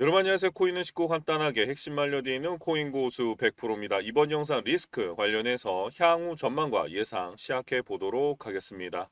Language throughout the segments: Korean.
여러분 안녕하세요. 코인은 쉽고 간단하게 핵심 말려드리는 코인 고수 100%입니다. 이번 영상 리스크 관련해서 향후 전망과 예상 시작해 보도록 하겠습니다.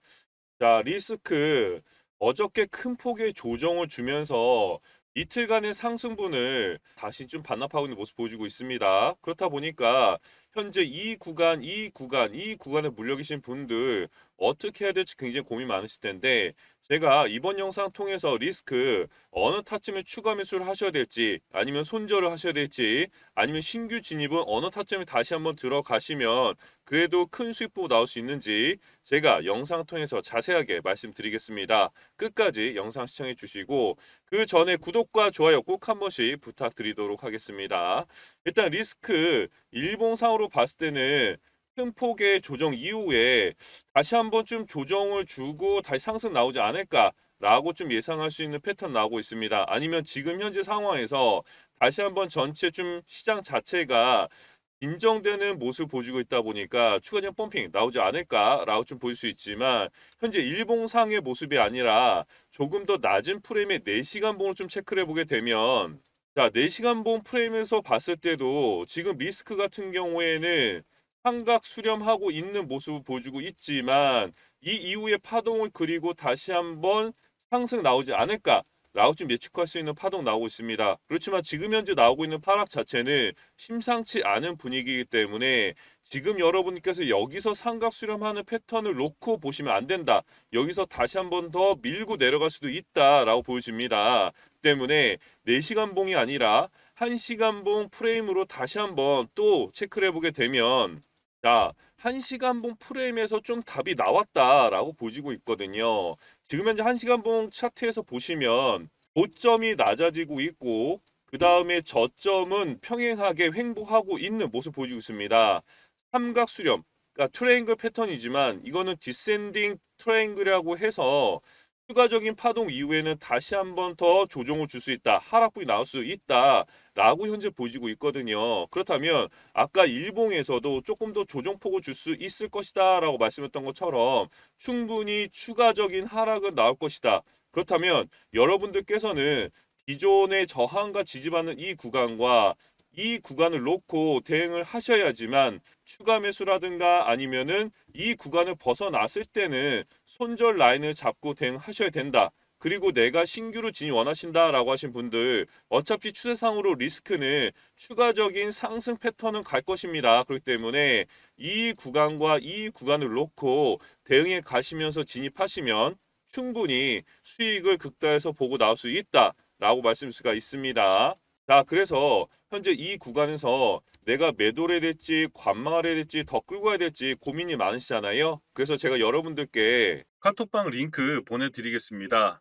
자, 리스크 어저께 큰 폭의 조정을 주면서 이틀간의 상승분을 다시 좀 반납하고 있는 모습 보여주고 있습니다. 그렇다 보니까 현재 이 구간, 이 구간, 이 구간에 물려 계신 분들 어떻게 해야 될지 굉장히 고민 많으실 텐데 제가 이번 영상 통해서 리스크 어느 타점에 추가 매수를 하셔야 될지 아니면 손절을 하셔야 될지 아니면 신규 진입은 어느 타점에 다시 한번 들어가시면 그래도 큰 수익 보고 나올 수 있는지 제가 영상 통해서 자세하게 말씀드리겠습니다. 끝까지 영상 시청해 주시고 그 전에 구독과 좋아요 꼭 한 번씩 부탁드리도록 하겠습니다. 일단 리스크 일봉상으로 봤을 때는 큰 폭의 조정 이후에 다시 한번 좀 조정을 주고 다시 상승 나오지 않을까라고 좀 예상할 수 있는 패턴 나오고 있습니다. 아니면 지금 현재 상황에서 다시 한번 전체 좀 시장 자체가 인정되는 모습 보여주고 있다 보니까 추가적 펌핑 나오지 않을까라고 좀볼수 있지만 현재 일봉상의 모습이 아니라 조금 더 낮은 프레임의 4시간 봉을 좀 체크를 해보게 되면 자 4시간 봉 프레임에서 봤을 때도 지금 리스크 같은 경우에는 삼각 수렴하고 있는 모습을 보여주고 있지만 이 이후에 파동을 그리고 다시 한번 상승 나오지 않을까 라고 좀 예측할 수 있는 파동 나오고 있습니다. 그렇지만 지금 현재 나오고 있는 파락 자체는 심상치 않은 분위기이기 때문에 지금 여러분께서 여기서 삼각 수렴하는 패턴을 놓고 보시면 안 된다. 여기서 다시 한 번 더 밀고 내려갈 수도 있다라고 보여집니다. 때문에 4시간 봉이 아니라 1시간 봉 프레임으로 다시 한번 또 체크를 해보게 되면 자, 1시간 봉 프레임에서 좀 답이 나왔다라고 보지고 있거든요. 지금 현재 1시간 봉 차트에서 보시면 고점이 낮아지고 있고 그 다음에 저점은 평행하게 횡보하고 있는 모습 보여주고 있습니다. 삼각 수렴, 그러니까 트레잉글 패턴이지만 이거는 디센딩 트레잉글이라고 해서 추가적인 파동 이후에는 다시 한번 더 조정을 줄 수 있다. 하락폭이 나올 수 있다. 라고 현재 보여지고 있거든요. 그렇다면 아까 일봉에서도 조금 더 조정폭을 줄 수 있을 것이다. 라고 말씀했던 것처럼 충분히 추가적인 하락은 나올 것이다. 그렇다면 여러분들께서는 기존의 저항과 지지받는 이 구간과 이 구간을 놓고 대응을 하셔야지만 추가 매수라든가 아니면은 이 구간을 벗어났을 때는 손절 라인을 잡고 대응하셔야 된다. 그리고 내가 신규로 진입 원하신다라고 하신 분들 어차피 추세상으로 리스크는 추가적인 상승 패턴은 갈 것입니다. 그렇기 때문에 이 구간과 이 구간을 놓고 대응해 가시면서 진입하시면 충분히 수익을 극다해서 보고 나올 수 있다라고 말씀드릴 수가 있습니다. 자, 그래서 현재 이 구간에서 내가 매도를 해야 될지 관망을 해야 될지 더 끌고 가야 될지 고민이 많으시잖아요. 그래서 제가 여러분들께 카톡방 링크 보내드리겠습니다.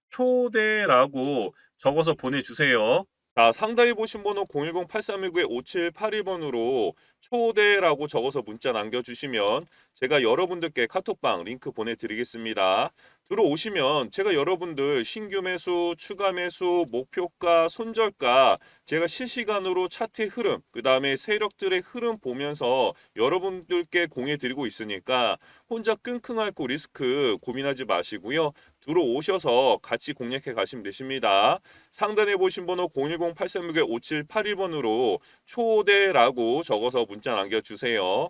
초대라고 적어서 보내주세요. 자, 상단에 보신 번호 010-8329-5781번으로 초대라고 적어서 문자 남겨주시면 제가 여러분들께 카톡방 링크 보내드리겠습니다. 들어오시면 제가 여러분들 신규 매수, 추가 매수, 목표가, 손절가 제가 실시간으로 차트의 흐름, 그 다음에 세력들의 흐름 보면서 여러분들께 공유해 드리고 있으니까 혼자 끙끙 앓고 리스크 고민하지 마시고요. 들어오셔서 같이 공략해 가시면 되십니다. 상단에 보신 번호 010-8361-5781번으로 초대라고 적어서 문자 남겨주세요.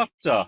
자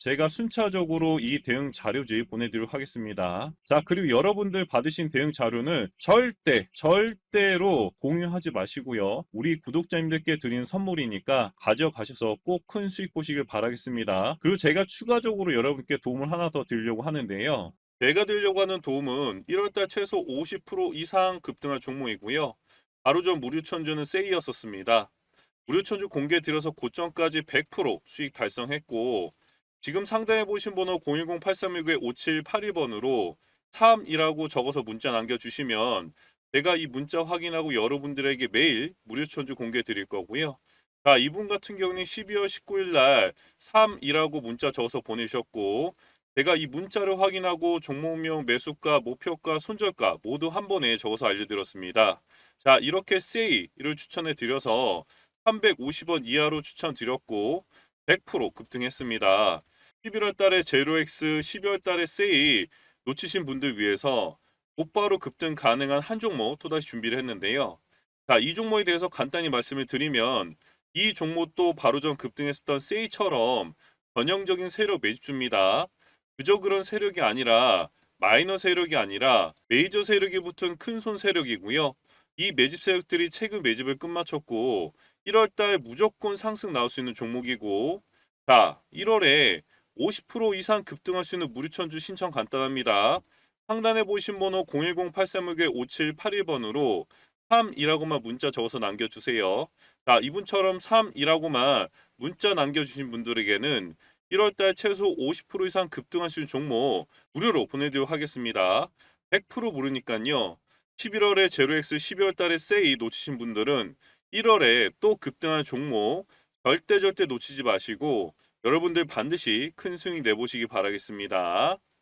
제가 순차적으로 이 대응 자료지 보내드리도록 하겠습니다. 자, 그리고 여러분들 받으신 대응 자료는 절대, 절대로 공유하지 마시고요. 우리 구독자님들께 드리는 선물이니까 가져가셔서 꼭 큰 수익 보시길 바라겠습니다. 그리고 제가 추가적으로 여러분께 도움을 하나 더 드리려고 하는데요. 제가 드리려고 하는 도움은 1월달 최소 50% 이상 급등할 종목이고요. 바로 전 무료천주는 세이였었습니다. 무료천주 공개 드려서 고점까지 100% 수익 달성했고 지금 상단에 보신 번호 010-8319-5782번으로 3이라고 적어서 문자 남겨주시면 제가 이 문자 확인하고 여러분들에게 매일 무료 천주 공개 드릴 거고요. 자, 이분 같은 경우는 12월 19일 날 3이라고 문자 적어서 보내셨고 제가 이 문자를 확인하고 종목명, 매수가, 목표가, 손절가 모두 한 번에 적어서 알려드렸습니다. 자, 이렇게 세이를 추천해 드려서 350원 이하로 추천드렸고 100% 급등했습니다. 11월 달에 제로엑스, 12월 달에 세이 놓치신 분들 위해서 곧바로 급등 가능한 한 종목 또다시 준비를 했는데요. 자, 이 종목에 대해서 간단히 말씀을 드리면 이 종목도 바로 전 급등했었던 세이처럼 전형적인 세력 매집주입니다. 그저 그런 세력이 아니라 마이너 세력이 아니라 메이저 세력이 붙은 큰 손 세력이고요. 이 매집 세력들이 최근 매집을 끝마쳤고 1월 달 무조건 상승 나올 수 있는 종목이고 자, 1월에 50% 이상 급등할 수 있는 무료천주 신청 간단합니다. 상단에 보신 번호 010-8361-5781번으로 3이라고만 문자 적어서 남겨주세요. 자, 이분처럼 3이라고만 문자 남겨주신 분들에게는 1월달 최소 50% 이상 급등할 수 있는 종목 무료로 보내드리도록 하겠습니다. 100% 모르니까요. 11월에 제로엑스 12월달에 세이 놓치신 분들은 1월에 또 급등한 종목 절대 절대 놓치지 마시고 여러분들 반드시 큰 수익 내보시기 바라겠습니다.